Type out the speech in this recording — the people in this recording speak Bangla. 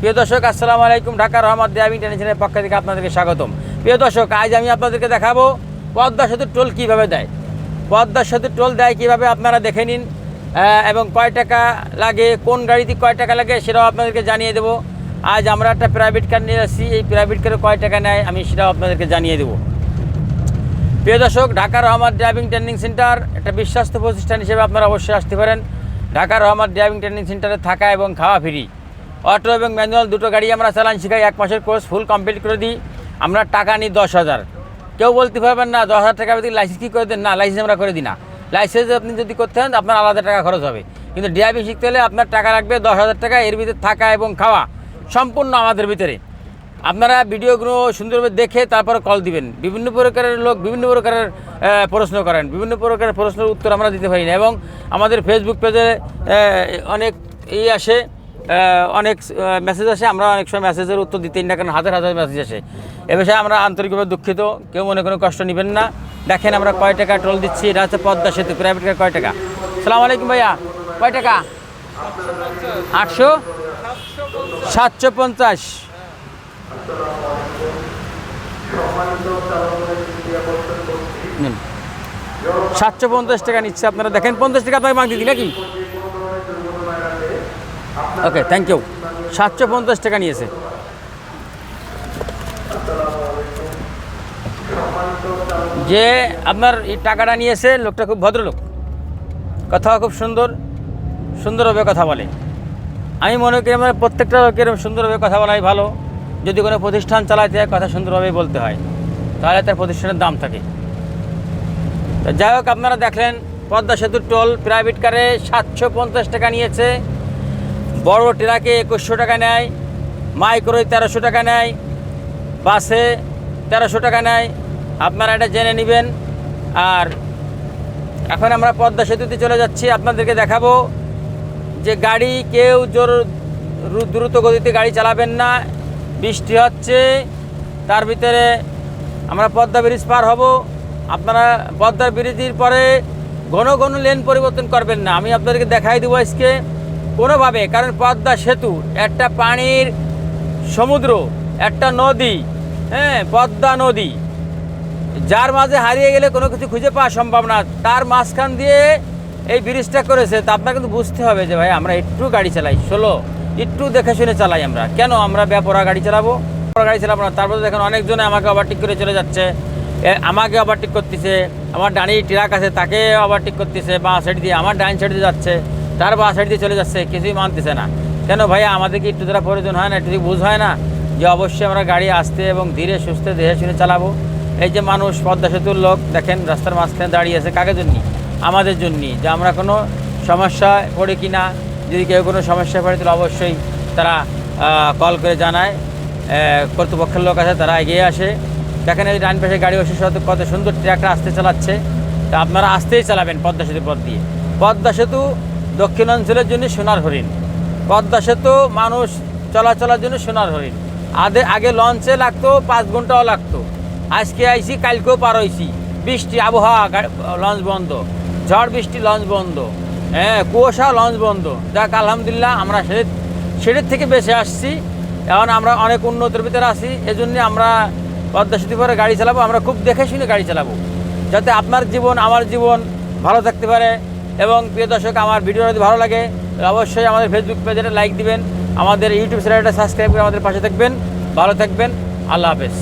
প্রিয় দর্শক, আসসালামু আলাইকুম, ঢাকা রহমত দেয়াবি টেলিভিশনের পক্ষ থেকে আপনাদেরকে স্বাগতম। প্রিয় দর্শক, আজ আমি আপনাদেরকে দেখাবো পদ্মা সেতুর টোল কীভাবে দেয়। পদ্মা সেতুর টোল দেয় কীভাবে আপনারা দেখে নিন এবং কয় টাকা লাগে, কোন গাড়িতে কয় টাকা লাগে সেটাও আপনাদেরকে জানিয়ে দেবো। আজ আমরা একটা প্রাইভেট কার নিয়ে আসছি, এই প্রাইভেট কারে কয় টাকা নেয় আমি সেটাও আপনাদেরকে জানিয়ে দেবো। প্রিয় দর্শক, Dhaka Rahman driving training centre একটা বিশ্বস্ত প্রতিষ্ঠান হিসেবে আপনারা অবশ্যই আসতে পারেন। ঢাকা রহমান ড্রাইভিং ট্রেনিং সেন্টারে থাকা এবং খাওয়া ফ্রি অটো এবং ম্যানুয়াল দুটো গাড়ি আমরা চালান শিখাই। এক মাসের কোর্স ফুল কমপ্লিট করে দিই। আমরা টাকা নিই দশ হাজার। কেউ বলতে পারবেন না, দশ হাজার টাকা লাইসেন্স কী করে দেন? না লাইসেন্স আমরা করে দিই না। লাইসেন্স আপনি যদি করতে হন আপনার আলাদা টাকা খরচ হবে। কিন্তু ড্রাইভিং শিখতে হলে আপনার টাকা লাগবে দশ হাজার টাকা, এর ভিতরে থাকা এবং খাওয়া সম্পূর্ণ আমাদের ভিতরে। আপনারা ভিডিওগুলো সুন্দরভাবে দেখে তারপরে কল দিবেন। বিভিন্ন প্রকারের লোক বিভিন্ন প্রকারের প্রশ্ন করেন। বিভিন্ন প্রকারের প্রশ্নের উত্তর আমরা দিতে পারি না। এবং আমাদের ফেসবুক পেজে অনেক ই আসে। অনেক মেসেজ আসে, আমরা অনেক সময় মেসেজের উত্তর দিতেই না, কারণ হাজার হাজার মেসেজ আসে। এ বিষয়ে আমরা আন্তরিকভাবে দুঃখিত, কেউ মনে কোনো কষ্ট নেবেন না। দেখেন আমরা কয় টাকা টোল দিচ্ছি, এটা হচ্ছে পদ্মা সেতু প্রাইভেট কার কয় টাকা? সালাম আলাইকুম ভাইয়া, কয় টাকা? আটশো? সাতশো পঞ্চাশ। সাতশো পঞ্চাশ টাকা নিচ্ছে, আপনারা দেখেন, পঞ্চাশ টাকা আপনাকে মাগ দিদি নাকি? ওকে থ্যাংক ইউ সাতশো পঞ্চাশ টাকা নিয়েছে। যে আপনার এই টাকাটা নিয়েছে, লোকটা খুব ভদ্রলোক। কথা খুব সুন্দর, সুন্দরভাবে কথা বলে। আমি মনে করি আমার প্রত্যেকটা লোকের সুন্দরভাবে কথা বলাই ভালো। যদি কোনো প্রতিষ্ঠান চালাতে হয় কথা সুন্দরভাবে বলতে হয়। তাহলে তার প্রতিষ্ঠানের দাম থাকে। তো যাই হোক, আপনারা দেখলেন, পদ্মা সেতুর টোল প্রাইভেট কারে সাতশো পঞ্চাশ টাকা নিয়েছে। বড় ট্রাকে একুশশো টাকা নেয়, মাইক্রোয় তেরোশো টাকা নেয়, বাসে তেরোশো টাকা নেয়। আপনারা এটা জেনে নেবেন। আর এখন আমরা পদ্মা সেতুতে চলে যাচ্ছি। আপনাদেরকে দেখাবো যে গাড়ি কেউ জোর দ্রুত গতিতে গাড়ি চালাবেন না। বৃষ্টি হচ্ছে, তার ভিতরে আমরা পদ্মা ব্রিজ পার হব। আপনারা পদ্মা ব্রিজের পরে ঘন ঘন লেন পরিবর্তন করবেন না। আমি আপনাদেরকে দেখাই দেবো আজকে। কোনোভাবে, কারণ পদ্মা সেতু, একটা পানির সমুদ্র, একটা নদী হ্যাঁ পদ্মা নদী। যার মাঝে হারিয়ে গেলে কোনো কিছু খুঁজে পাওয়া সম্ভব না। তার মাঝখান দিয়ে এই ব্রিজটা করেছে, তা আপনার কিন্তু বুঝতে হবে যে ভাই, আমরা একটু গাড়ি চালাই। ষোলো একটু দেখে শুনে চালাই আমরা। কেন আমরা ব্যাপরা গাড়ি চালাবো? গাড়ি চালাবো না। তারপরে দেখেন অনেকজনে আমাকে ওভারটেক করে চলে যাচ্ছে। আমাকে ওভারটেক করতেছে। আমার ডানি ট্রাক আছে, তাকে ওভারটেক করতেছে, বা সাইড দিয়ে, আমার ডাইন সাইড দিয়ে যাচ্ছে। তার বা সাইড দিয়ে চলে যাচ্ছে, কিছুই মানতেছে না। কেন ভাই আমাদের কি একটু দ্বারা প্রয়োজন হয় না? একটু বুঝ হয় না যে অবশ্যই আমরা গাড়ি আসতে এবং ধীরে সুস্থে দেহে শুনে চালাবো। এই যে মানুষ পদ্মা সেতুর লোক, দেখেন রাস্তার মাঝখানে দাঁড়িয়ে আছে কাকে জন্য? আমাদের জন্যই যে আমরা কোনো সমস্যায় পড়ি কি না, যদি কেউ কোনো সমস্যায় পড়ে তাহলে অবশ্যই তারা কল করে জানায়। কর্তৃপক্ষের লোক আছে, তারা এগিয়ে আসে। দেখেন এই ডান পাশে গাড়ি অসুস্থ কত সুন্দর ট্র্যাকটা আসতে চালাচ্ছে। তা আপনারা আসতেই চালাবেন পদ্মা সেতুর পথ দিয়ে। পদ্মা সেতু দক্ষিণাঞ্চলের জন্য সোনার হরিণ। পদ্মা সেতু মানুষ চলাচলের জন্য সোনার হরিণ। আগে আগে লঞ্চে লাগতো, পাঁচ ঘন্টাও লাগতো। আজকে আইসি কালকেও পার হইছি। বৃষ্টি, আবহাওয়া লঞ্চ বন্ধ। ঝড় বৃষ্টি, লঞ্চ বন্ধ। হ্যাঁ কুয়াশা, লঞ্চ বন্ধ। যাক, আলহামদুলিল্লাহ, আমরা সে সেটির থেকে বেঁচে আসছি। এখন আমরা অনেক উন্নতির ভিতরে আছি। এজন্য আমরা পদ্মা সেতু পরে গাড়ি চালাবো। আমরা খুব দেখে শুনে গাড়ি চালাবো। যাতে আপনার জীবন, আমার জীবন ভালো থাকতে পারে। এবং প্রিয় দর্শক, আমার ভিডিও যদি ভালো লাগে, অবশ্যই আমাদের ফেসবুক পেজে লাইক দিবেন, আমাদের ইউটিউব চ্যানেলটা সাবস্ক্রাইব করে আমাদের পাশে থাকবেন। ভালো থাকবেন, আল্লাহ হাফেজ।